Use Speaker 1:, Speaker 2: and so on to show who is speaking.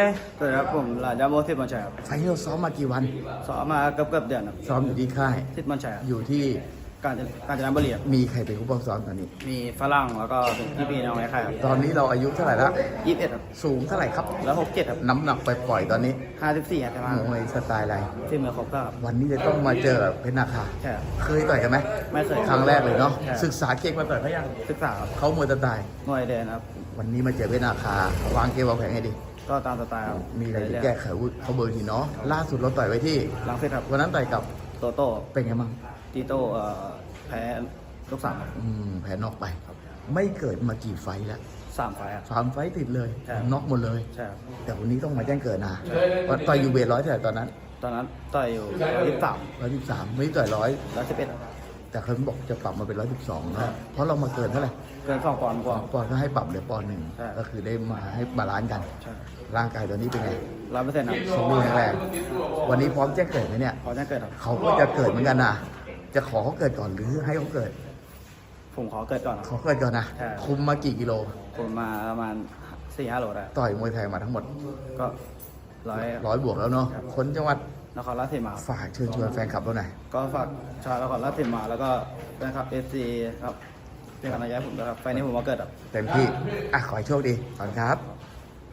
Speaker 1: สวัสดีครับผมหลานยาโมทิพย์มันชัยครับ
Speaker 2: ไฟล์นี้เราซ้อมมากี่วัน
Speaker 1: ซ้อมมาเกือบเกือบๆเดือนครับ
Speaker 2: ซ้อมอยู่ที่ค่าย
Speaker 1: ทิพย์มันชัยครับ
Speaker 2: อยู่ที่
Speaker 1: กาญจนกาญจนบุรีครับ
Speaker 2: มีใครเป็นผู้ปกครองซ้อมตอนนี้
Speaker 1: มีฝรั่งแล้วก็เป็นพี่ปีน้องในค่ายครับ
Speaker 2: ตอนนี้เราอายุเท่าไหร่ละ
Speaker 1: ยี่สิบเอ็ดครับ
Speaker 2: สูงเท่าไหร่ครับ
Speaker 1: แล้วหกเจ็ดครับ
Speaker 2: น้ำหนักไปปล่อยๆตอนนี้
Speaker 1: ห้าสิบสี่ครับใช่ไหม
Speaker 2: มวยสไตล์อะไร
Speaker 1: ที่เมืองครบก็ครับ
Speaker 2: วันนี้จะต้องมาเจอกับเพชรนาคา
Speaker 1: ใช่ครับ
Speaker 2: เคยต่อยกันไหม
Speaker 1: ไม่เคย
Speaker 2: ครั้งแรกเลยเนาะ
Speaker 1: ใช่
Speaker 2: ศึกษาเก่งมาต่อยเขายัง
Speaker 1: ศึกษาครับ
Speaker 2: เขามวยสไตล์
Speaker 1: หน่วยเดินครับ
Speaker 2: วันนี้มาเจอเพชรนาคาวางเกมวางแผนให้ดี
Speaker 1: ก็ตามสไตล์ครับ
Speaker 2: มีอะไรจะ
Speaker 1: เรื่ยๆ
Speaker 2: แก้ไขอาวุธเขาเบอร์ทีเนาะล่าสุดเราต่อยไว้ที่
Speaker 1: ลังเซตครับ
Speaker 2: วันนั้นต่อยกับ
Speaker 1: โตโต้
Speaker 2: เป็นไงบ้าง
Speaker 1: ตีโต้เอ่อแพ้ลูกสามครับ
Speaker 2: อืมแพ้นอกไปไม่เกิดมากี่ไฟต์แล้ว
Speaker 1: สามไฟล์ครับ
Speaker 2: สามไฟต์ติดเลย
Speaker 1: ใช่
Speaker 2: น็อกหมดเลย
Speaker 1: ใช่ครับ
Speaker 2: แต่วันนี้ต้องมาแจ้งเกิดนะว่าต่อยอยู่เวทร้อยเท่าไหร่ตอนนั้น
Speaker 1: ตอนนั้นต่อยอยู่ยี่สิบสาม
Speaker 2: ร้อยสิบสามไม่ได้ต่อยร้อย
Speaker 1: ร้อยสิบเอ็ด
Speaker 2: แต่เขาบอกจะปรับมาเป็นร้อยสิบสองนะเพราะเรามาเกินเท่าไหร่
Speaker 1: เกินสองปอนด์กว่า
Speaker 2: ปอนด์ก็ให้ปรับเหลือปอนด์หนึ่ง
Speaker 1: ใช่
Speaker 2: ก็คือได้มาให้บาลานซ์กัน
Speaker 1: ใช่
Speaker 2: ร่างกายตอนนี้เป็นไง
Speaker 1: ร้อยเปอร์เซ็นต์ครับ
Speaker 2: สมบูรณ์แข็งแรงวันนี้พร้อมแจ้งเกิดไหมเนี่ย
Speaker 1: พอจะเกิดครับ
Speaker 2: เขาก็จะเกิดเหมือนกันนะจะขอเขาเกิดก่อนหรือให้เขาเกิด
Speaker 1: ผมขอเกิดก่อนครับ
Speaker 2: ขอเกิดก่อนนะ
Speaker 1: ใช่
Speaker 2: คุมมากี่กิโล
Speaker 1: ผมมาประมาณสี่ห้าโลได้
Speaker 2: ต่อยมวยไทยมาทั้งหมด
Speaker 1: ก็ร้อย
Speaker 2: ร้อยบวกแล้วเนาะ
Speaker 1: ครับ
Speaker 2: คนจังหวัด
Speaker 1: นครราชสีมา
Speaker 2: ฝากเชิญชวนแฟนคลับเราหน่อย
Speaker 1: ก็ฝากชาวนครราชสีมาแล้วก็แฟนคลับเอฟซีครับเป็นกำลังใจให้ผมด้วยครับไฟล์นี้ผมมาเกิดครับ
Speaker 2: เต็มที่ อะ ขอให้โชคดีขอบคุณครับ